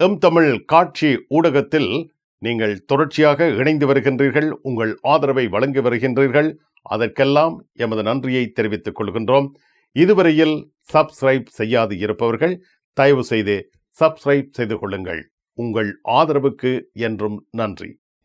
M Tamil காட்சி ஊடகத்தில் நீங்கள் தொடர்ச்சியாக இணைந்து வருகின்றீர்கள் உங்கள் ஆதரவை வழங்கி வருகின்றீர்கள். அதற்கெல்லாம் எமது நன்றியை தெரிவித்துக் கொள்கின்றோம். இதுவரையில் சப்ஸ்கிரைப் செய்யாது இருப்பவர்கள் தயவு செய்து சப்ஸ்கிரைப் செய்து கொள்ளுங்கள். உங்கள் ஆதரவுக்கு என்றும் நன்றி.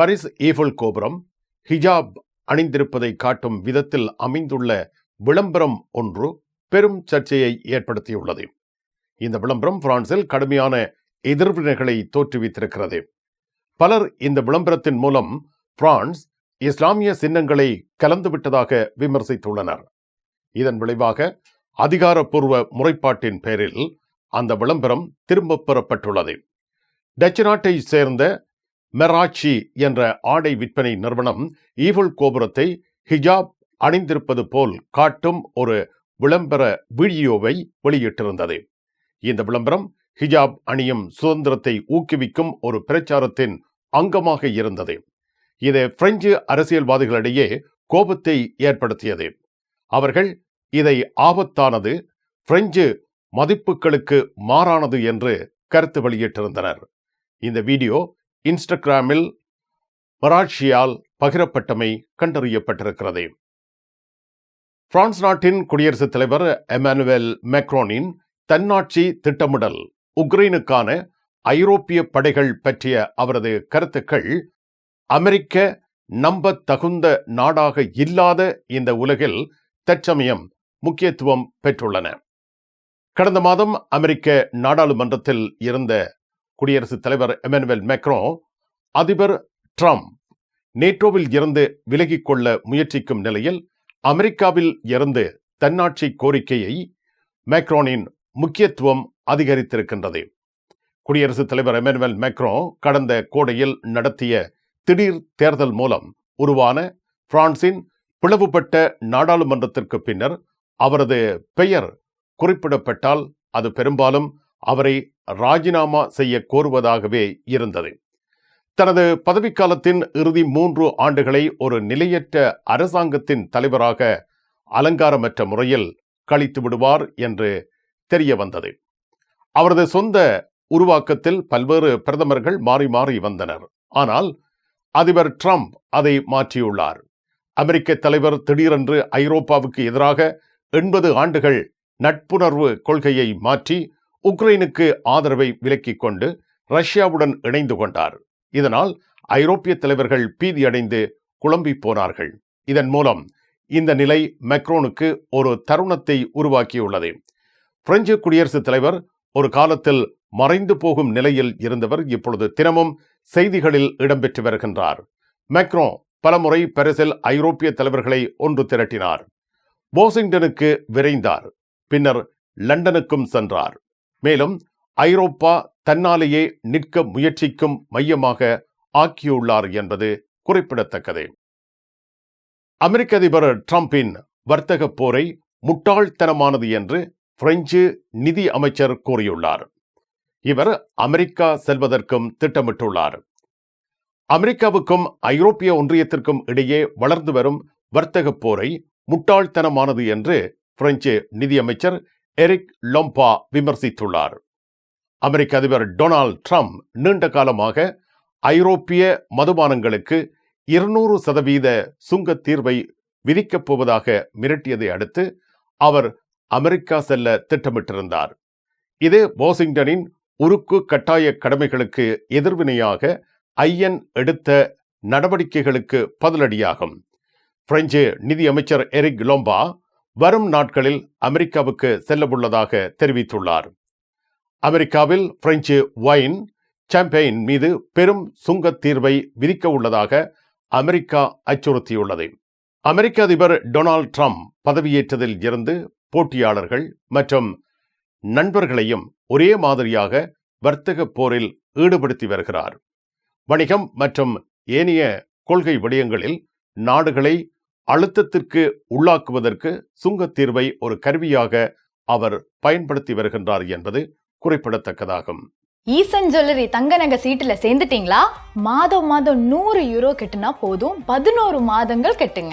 பரிஸ் ஈஃபல் கோபுரம் ஹிஜாப் அணிந்திருப்பதை காட்டும் விதத்தில் அமைந்துள்ள விளம்பரம் ஒன்று பெரும் சர்ச்சையை ஏற்படுத்தியுள்ளது. இந்த விளம்பரம் பிரான்சில் கடுமையான எதிர்வினைகளை தோற்றுவித்திருக்கிறது. பலர் இந்த விளம்பரத்தின் மூலம் பிரான்ஸ் இஸ்லாமிய சின்னங்களை கலந்துவிட்டதாக விமர்சித்துள்ளனர். இதன் விளைவாக அதிகாரப்பூர்வ முறைப்பாட்டின் பேரில் அந்த விளம்பரம் திரும்பப் பெறப்பட்டுள்ளது. டச் நாட்டை சேர்ந்த மெராச்சி என்ற ஆடை விற்பனை நிறுவனம் ஈவுல் கோபுரத்தை ஹிஜாப் அணிந்திருப்பது போல் காட்டும் ஒரு விளம்பர வீடியோவை வெளியிட்டிருந்தது. இந்த விளம்பரம் ஹிஜாப் அணியும் சுதந்திரத்தை ஊக்குவிக்கும் ஒரு பிரச்சாரத்தின் அங்கமாக இருந்தது. இது பிரெஞ்சு அரசியல்வாதிகளிடையே கோபத்தை ஏற்படுத்தியது. அவர்கள் இதை ஆபத்தானது பிரெஞ்சு மதிப்புகளுக்கு மாறானது என்று கருத்து வெளியிட்டிருந்தனர். இந்த வீடியோ இன்ஸ்டாகிராமில் மராட்சியால் பகிரப்பட்டமை கண்டறியப்பட்டிருக்கிறது. பிரான்ஸ் நாட்டின் குடியரசுத் தலைவர் எமானுவேல் மேக்ரோனின் தன்னாட்சி திட்டமிடல் உக்ரைனுக்கான ஐரோப்பிய படைகள் பற்றிய அவரது கருத்துக்கள் அமெரிக்க நம்ப தகுந்த நாடாக இல்லாத இந்த உலகில் தற்சமயம் முக்கியத்துவம் பெற்றுள்ளன. கடந்த மாதம் அமெரிக்க நாடாளுமன்றத்தில் இருந்த குடியரசுத் தலைவர் எமனுவல் மேக்ரோ அதிபர் ட்ரம்ப் நேட்டோவில் இருந்து விலகிக் கொள்ள முயற்சிக்கும் நிலையில் அமெரிக்காவில் இருந்து தன்னாட்சி கோரிக்கையை மேக்ரோனின் முக்கியத்துவம் அதிகரித்திருக்கின்றது. குடியரசுத் தலைவர் எமனுவல் மேக்ரோ கடந்த கோடையில் நடத்திய திடீர் தேர்தல் மூலம் உருவான பிரான்சின் பிளவுபட்ட நாடாளுமன்றத்திற்கு பின்னர் அவரது பெயர் குறிப்பிடப்பட்டால் அது பெரும்பாலும் அவரை ராஜினாமா செய்ய கோருவதாகவே இருந்தது. தனது பதவிக்காலத்தின் இறுதி மூன்று ஆண்டுகளை ஒரு நிலையற்ற அரசாங்கத்தின் தலைவராக அலங்காரமற்ற முறையில் கழித்து விடுவார் என்று தெரிய வந்தது. அவரது சொந்த உருவாக்கத்தில் பல்வேறு பிரதமர்கள் மாறி மாறி வந்தனர். ஆனால் அதிபர் ட்ரம்ப் அதை மாற்றியுள்ளார். அமெரிக்க தலைவர் திடீரென்று ஐரோப்பாவுக்கு எதிராக எண்பது ஆண்டுகள் நட்புணர்வு கொள்கையை மாற்றி உக்ரைனுக்கு ஆதரவை விலக்கிக் கொண்டு ரஷ்யாவுடன் இணைந்து கொண்டார். இதனால் ஐரோப்பிய தலைவர்கள் பீதியடைந்து குழம்பி போனார்கள். இதன் மூலம் இந்த நிலை மெக்ரோனுக்கு ஒரு தருணத்தை உருவாக்கியுள்ளது. பிரெஞ்சு குடியரசுத் தலைவர் ஒரு காலத்தில் மறைந்து போகும் நிலையில் இருந்தவர் இப்பொழுது தினமும் செய்திகளில் இடம்பெற்று வருகின்றார். மெக்ரோ பலமுறை பரிசில் ஐரோப்பிய தலைவர்களை ஒன்று திரட்டினார். வாஷிங்டனுக்கு விரைந்தார். பின்னர் லண்டனுக்கும் சென்றார். மேலும் ஐரோப்பா தன்னாலேயே நிற்க முயற்சிக்கும் மையமாக ஆக்கியுள்ளார் என்பது குறிப்பிடத்தக்கது. அமெரிக்க அதிபர் டிரம்பின் வர்த்தக போரை முட்டாள்தனமானது என்று பிரெஞ்சு நிதி அமைச்சர் கூறியுள்ளார். இவர் அமெரிக்கா செல்வதற்கும் திட்டமிட்டுள்ளார். அமெரிக்காவுக்கும் ஐரோப்பிய ஒன்றியத்திற்கும் இடையே வளர்ந்து வரும் வர்த்தக போரை முட்டாள்தனமானது என்று பிரெஞ்சு நிதியமைச்சர் எரிக் லொம்பா விமர்சித்துள்ளார். அமெரிக்க அதிபர் டொனால்ட் ட்ரம்ப் நீண்ட காலமாக ஐரோப்பிய மதுபானங்களுக்கு இருநூறு சதவீத சுங்க தீர்வை விதிக்கப் போவதாக மிரட்டியதை அடுத்து அவர் அமெரிக்கா செல்ல திட்டமிட்டிருந்தார். இது வாஷிங்டனின் உருக்கு கட்டாய கடமைகளுக்கு எதிர்வினையாக ஐயன் எடுத்த நடவடிக்கைகளுக்கு பதிலடியாகும். பிரெஞ்சு நிதியமைச்சர் எரிக் லோம்பா வரும் நாட்களில் அமெரிக்காவுக்கு செல்லவுள்ளதாக தெரிவித்துள்ளார். அமெரிக்காவில் பிரெஞ்சு ஒயின் சாம்பெயின் மீது பெரும் சுங்க தீர்வை விதிக்க உள்ளதாக அமெரிக்கா அச்சுறுத்தியுள்ளது. அமெரிக்க அதிபர் டொனால்ட் ட்ரம்ப் பதவியேற்றதில் இருந்து போட்டியாளர்கள் மற்றும் நண்பர்களையும் ஒரே மாதிரியாக வர்த்தக போரில் ஈடுபடுத்தி வருகிறார். வணிகம் மற்றும் ஏனைய கொள்கை விடயங்களில் நாடுகளை அழுத்தத்திற்கு உள்ளாக்குவதற்கு சுங்கத் தீர்வை ஒரு கருவியாக அவர் பயன்படுத்தி வருகின்றார் என்பது குறிப்பிடத்தக்கதாகும். ஈசன் ஜுவல்லரி தங்க நகை சீட்டுல சேர்ந்துட்டீங்களா? மாதம் மாதம் நூறு யூரோ கட்டுனா போதும். பதினோரு மாதங்கள் கெட்டுங்க.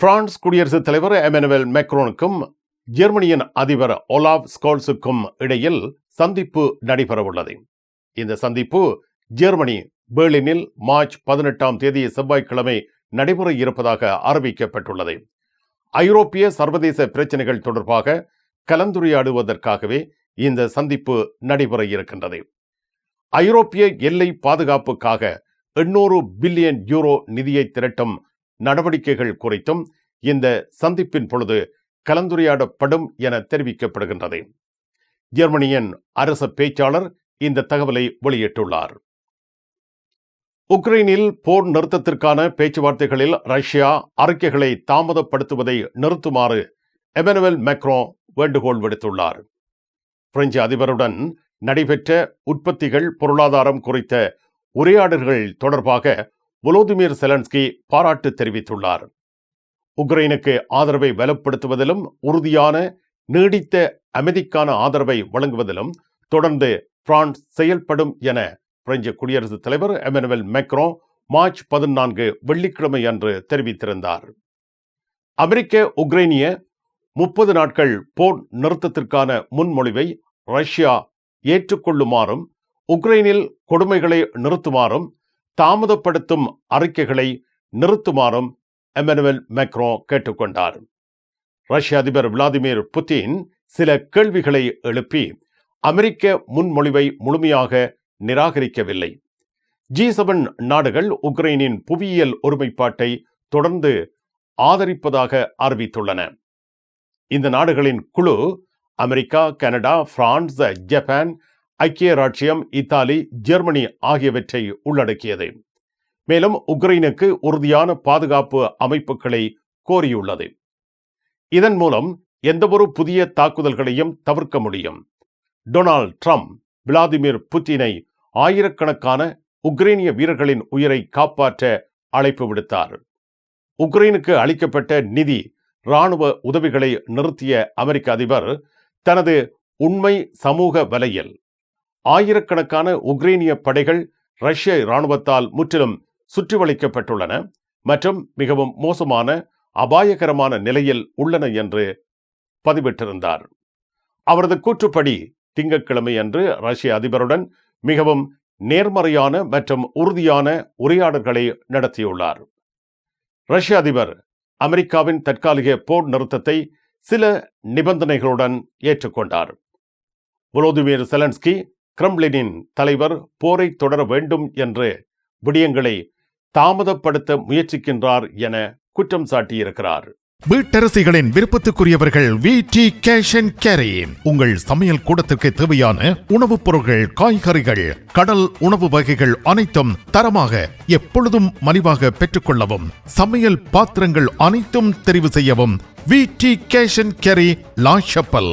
பிரான்ஸ் குடியரசுத் தலைவர் எமனுவேல் மெக்ரோனுக்கும் ஜெர்மனியின் அதிபர் ஒலாவ் ஸ்கோல்ஸுக்கும் இடையில் சந்திப்பு நடைபெறவுள்ளது. இந்த சந்திப்பு ஜெர்மனி பெர்லினில் மார்ச் பதினெட்டாம் தேதி செவ்வாய்க்கிழமை நடைபெற இருப்பதாக அறிவிக்கப்பட்டுள்ளது. ஐரோப்பிய சர்வதேச பிரச்சினைகள் தொடர்பாக கலந்துரையாடுவதற்காகவே இந்த சந்திப்பு நடைபெற இருக்கின்றது. ஐரோப்பிய எல்லை பாதுகாப்புக்காக எண்ணூறு பில்லியன் யூரோ நிதியை திரட்டும் நடவடிக்கைகள் குறித்தும் இந்த சந்திப்பின் பொழுது கலந்துரையாடப்படும் என தெரிவிக்கப்படுகின்றது. ஜெர்மனியின் அரச பேச்சாளர் இந்த தகவலை வெளியிட்டுள்ளார். உக்ரைனில் போர் நிறுத்தத்திற்கான பேச்சுவார்த்தைகளில் ரஷ்யா அறிக்கைகளை தாமதப்படுத்துவதை நிறுத்துமாறு எமனுவல் மேக்ரோ வேண்டுகோள் விடுத்துள்ளார். பிரெஞ்சு அதிபருடன் நடைபெற்ற உற்பத்திகள் பொருளாதாரம் குறித்த உரையாடல்கள் தொடர்பாக வோலோதிமிர் செலன்ஸ்கி பாராட்டு தெரிவித்துள்ளார். உக்ரைனுக்கு ஆதரவை வலுப்படுத்துவதிலும் உறுதியான நீடித்த அமைதிக்கான ஆதரவை வழங்குவதிலும் தொடர்ந்து பிரான்ஸ் செயல்படும் என பிரெஞ்சு குடியரசுத் தலைவர் எமனுவல் மெக்ரோ மார்ச் பதினான்கு வெள்ளிக்கிழமை அன்று தெரிவித்திருந்தார். அமெரிக்க உக்ரைனிய முப்பது நாட்கள் போர் நிறுத்தத்திற்கான முன்மொழிவை ரஷ்யா ஏற்றுக்கொள்ளுமாறும் உக்ரைனில் கொடுமைகளை நிறுத்துமாறும் தாமதப்படுத்தும் அறிக்கைகளை நிறுத்துமாறும் எமனுவல் மேக்ரோ கேட்டுக்கொண்டார். ரஷ்ய அதிபர் விளாடிமிர் புட்டின் சில கேள்விகளை எழுப்பி அமெரிக்க முன்மொழிவை முழுமையாக நிராகரிக்கவில்லை. ஜி செவன் நாடுகள் உக்ரைனின் புவியியல் ஒருமைப்பாட்டை தொடர்ந்து ஆதரிப்பதாக அறிவித்துள்ளன. இந்த நாடுகளின் குழு அமெரிக்கா கனடா பிரான்ஸ் ஜப்பான் ஐக்கிய ராச்சியம் இத்தாலி ஜெர்மனி ஆகியவற்றை உள்ளடக்கியது. மேலும் உக்ரைனுக்கு உறுதியான பாதுகாப்பு அமைப்புகளை கோரியுள்ளது. இதன் மூலம் எந்தவொரு புதிய தாக்குதல்களையும் தவிர்க்க முடியும். டொனால்ட் ட்ரம்ப் விளாடிமிர் புட்டினை ஆயிரக்கணக்கான உக்ரைனிய வீரர்களின் உயிரை காப்பாற்ற அழைப்பு விடுத்தார். உக்ரைனுக்கு அளிக்கப்பட்ட நிதி ராணுவ உதவிகளை நிறுத்திய அமெரிக்க அதிபர் தனது உண்மை சமூக வலையில் ஆயிரக்கணக்கான உக்ரைனிய படைகள் ரஷ்ய இராணுவத்தால் முற்றிலும் சுற்றி வளைக்கப்பட்டுள்ளன மற்றும் மிகவும் மோசமான அபாயகரமான நிலையில் உள்ளன என்று பதிவிட்டிருந்தார். அவரது கூற்றுப்படி திங்கட்கிழமை அன்று ரஷ்ய அதிபருடன் மிகவும் நேர்மறையான மற்றும் உறுதியான உரையாடல்களை நடத்தியுள்ளார். ரஷ்ய அதிபர் அமெரிக்காவின் தற்காலிக போர் நிறுத்தத்தை சில நிபந்தனைகளுடன் ஏற்றுக்கொண்டார். வோலோதிமிர் செலன்ஸ்கி கிரம்ளினின் தலைவர் போரை தொடர வேண்டும் என்று விடயங்களை தாமதப்படுத்த முயற்சிக்கின்றார் என குற்றம் சாட்டியிருக்கிறார். வீட்டரசிகளின் விருப்பத்துக்குரியவர்கள் V. T. Cash and carry உங்கள் சமையல் கூடத்திற்கு தேவையான உணவுப் பொருட்கள் காய்கறிகள் கடல் உணவு வகைகள் அனைத்தும் தரமாக எப்பொழுதும் மலிவாக பெற்றுக்கொள்ளவும் சமையல் பாத்திரங்கள் அனைத்தும் தெரிவு செய்யவும் V. T. Cash and carry La Chapelle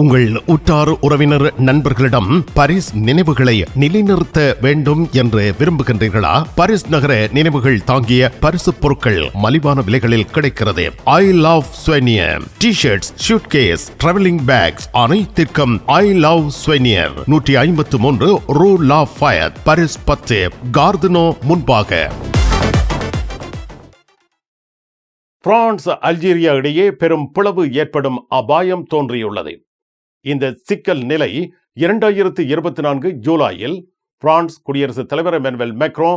உங்கள் உற்றார் உறவினர் நண்பர்களிடம் பரிஸ் நினைவுகளை நிலைநிறுத்த வேண்டும் என்று விரும்புகின்றீர்களா? பாரிஸ் நகர நினைவுகள் தாங்கிய பரிசு பொருட்கள் மலிவான விலைகளில் கிடைக்கிறது. I love souvenir T shirts suitcase travelling bags அனைத்திற்கும் ஐ லவ் ஸ்வெனியர் நூற்றி ஐம்பத்து மூன்று ரூ லா ஃபயர் பாரிஸ் பத்து கார்தனோ முன்பாக. பிரான்ஸ் அல்ஜீரியா இடையே பெரும் பிளவு ஏற்படும் அபாயம் தோன்றியுள்ளது. இந்த சிக்கல் நிலை இரண்டாயிரத்து இருபத்தி நான்கு ஜூலையில் பிரான்ஸ் குடியரசுத் தலைவர் மென்வெல் மெக்ரோ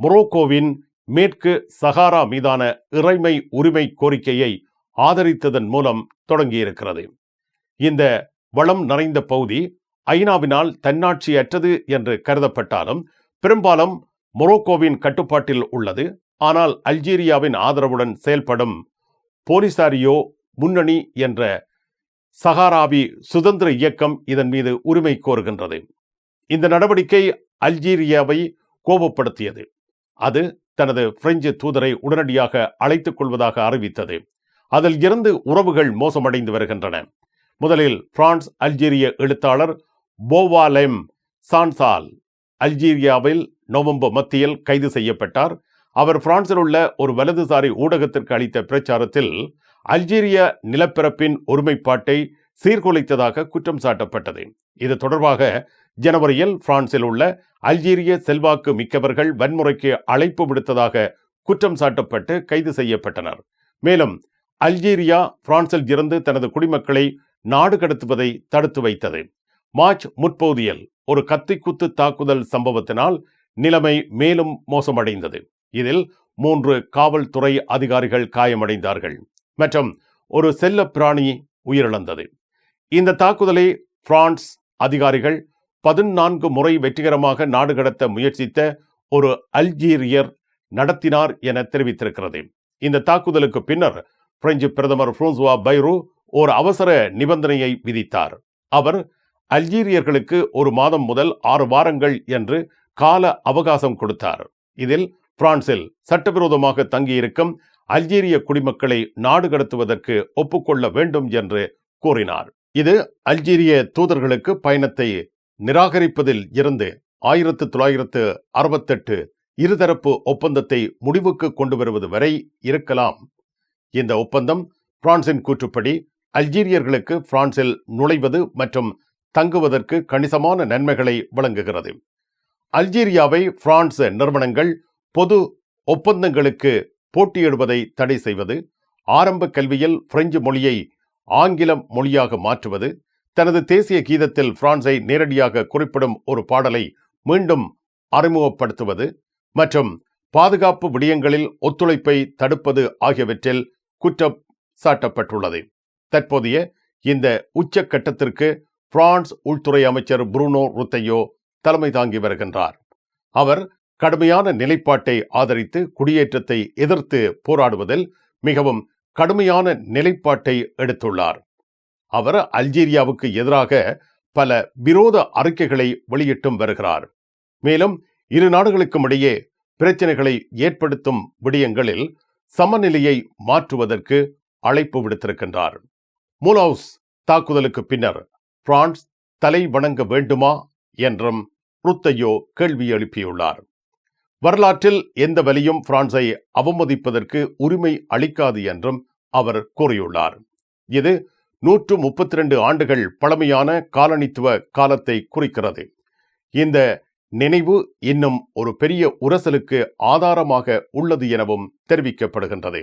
மொரோக்கோவின் மேற்கு சகாரா மீதான இறைமை உரிமை கோரிக்கையை ஆதரித்ததன் மூலம் தொடங்கியிருக்கிறது. இந்த வளம் நிறைந்த பகுதி ஐநாவினால் தன்னாட்சியற்றது என்று கருதப்பட்டாலும் பெரும்பாலும் மொரோக்கோவின் கட்டுப்பாட்டில் உள்ளது. ஆனால் அல்ஜீரியாவின் ஆதரவுடன் செயல்படும் போலிசாரியோ முன்னணி என்ற சஹாராபி சுதந்திர இயக்கம் இதன் மீது உரிமை கோருகின்றது. இந்த நடவடிக்கை அல்ஜீரியாவை கோபப்படுத்தியது. அது தனது பிரெஞ்சு தூதரை உடனடியாக அழைத்துக் கொள்வதாக அறிவித்தது. அதில் இருந்து உறவுகள் மோசமடைந்து வருகின்றன. முதலில் பிரான்ஸ் அல்ஜீரிய எழுத்தாளர் போவாலெம் சான்சால் அல்ஜீரியாவில் நவம்பர் மத்தியில் கைது செய்யப்பட்டார். அவர் பிரான்சில் உள்ள ஒரு வலதுசாரி ஊடகத்திற்கு அளித்த பிரச்சாரத்தில் அல்ஜீரிய நிலப்பரப்பின் ஒருமைப்பாட்டை சீர்குலைத்ததாக குற்றம் சாட்டப்பட்டது. இது தொடர்பாக ஜனவரியில் பிரான்சில் உள்ள அல்ஜீரிய செல்வாக்கு மிக்கவர்கள் வன்முறைக்கு அழைப்பு விடுத்ததாக குற்றம் சாட்டப்பட்டு கைது செய்யப்பட்டனர். மேலும் அல்ஜீரியா பிரான்சில் இருந்து தனது குடிமக்களை நாடு கடத்துவதை தடுத்து வைத்தது. மார்ச் முற்பகுதியில் ஒரு கத்திக்குத்து தாக்குதல் சம்பவத்தினால் நிலைமை மேலும் மோசமடைந்தது. இதில் மூன்று காவல்துறை அதிகாரிகள் காயமடைந்தார்கள். மற்றும் ஒரு செல்ல பிராணி உயிரிழந்தது. இந்த தாக்குதலை பிரான்ஸ் அதிகாரிகள் பதினான்கு முறை வெற்றிகரமாக நாடு கடத்த முயற்சித்த ஒரு அல்ஜீரியர் நடத்தினார் என தெரிவித்திருக்கிறது. இந்த தாக்குதலுக்கு பின்னர் பிரெஞ்சு பிரதமர் பிரான்சுவா பைரோ ஒரு அவசர நிபந்தனையை விதித்தார். அவர் அல்ஜீரியர்களுக்கு ஒரு மாதம் முதல் ஆறு வாரங்கள் என்று கால அவகாசம் கொடுத்தார். இதில் பிரான்சில் சட்டவிரோதமாக தங்கியிருக்கும் அல்ஜீரிய குடிமக்களை நாடு கடத்துவதற்கு ஒப்புக்கொள்ள வேண்டும் என்று கூறினார். இது அல்ஜீரிய தூதர்களுக்கு பயணத்தை நிராகரிப்பதில் இருந்து ஆயிரத்து தொள்ளாயிரத்து அறுபத்தெட்டு இருதரப்பு ஒப்பந்தத்தை முடிவுக்கு கொண்டு வருவது வரை இருக்கலாம். இந்த ஒப்பந்தம் பிரான்சின் கூற்றுப்படி அல்ஜீரியர்களுக்கு பிரான்சில் நுழைவது மற்றும் தங்குவதற்கு கணிசமான நன்மைகளை வழங்குகிறது. அல்ஜீரியாவை பிரான்ஸ் நிறுவனங்கள் பொது ஒப்பந்தங்களுக்கு போட்டியிடுவதை தடை செய்வது ஆரம்ப கல்வியில் பிரெஞ்சு மொழியை ஆங்கிலம் மொழியாக மாற்றுவது தனது தேசிய கீதத்தில் பிரான்ஸை நேரடியாக குறிப்பிடும் ஒரு பாடலை மீண்டும் அறிமுகப்படுத்துவது மற்றும் பாதுகாப்பு விடயங்களில் ஒத்துழைப்பை தடுப்பது ஆகியவற்றில் குற்றம் சாட்டப்பட்டுள்ளது தற்போதைய இந்த உச்சக்கட்டத்திற்கு பிரான்ஸ் உள்துறை அமைச்சர் புருனோ ருத்தையோ தலைமை தாங்கி வருகின்றார். அவர் கடுமையான நிலைப்பாட்டை ஆதரித்து குடியேற்றத்தை எதிர்த்து போராடுவதில் மிகவும் கடுமையான நிலைப்பாட்டை எடுத்துள்ளார். அவர் அல்ஜீரியாவுக்கு எதிராக பல விரோத அறிக்கைகளை வெளியிட்டும் வருகிறார். மேலும் இரு நாடுகளுக்கும் இடையே பிரச்சனைகளை ஏற்படுத்தும் விடயங்களில் சமநிலையை மாற்றுவதற்கு அழைப்பு விடுத்திருக்கின்றார். மூலவுஸ் தாக்குதலுக்கு பின்னர் பிரான்ஸ் தலை வணங்க வேண்டுமா என்றும் ருத்தையோ கேள்வி எழுப்பியுள்ளார். வரலாற்றில் எந்த வலியும் பிரான்ஸை அவமதிப்பதற்கு உரிமை அளிக்காது என்றும் அவர் கூறியுள்ளார். இது நூற்று முப்பத்தி ரெண்டு ஆண்டுகள் பழமையான காலனித்துவ காலத்தை குறிக்கிறது. இந்த நினைவு இன்னும் ஒரு பெரிய உரசலுக்கு ஆதாரமாக உள்ளது எனவும் தெரிவிக்கப்படுகின்றது.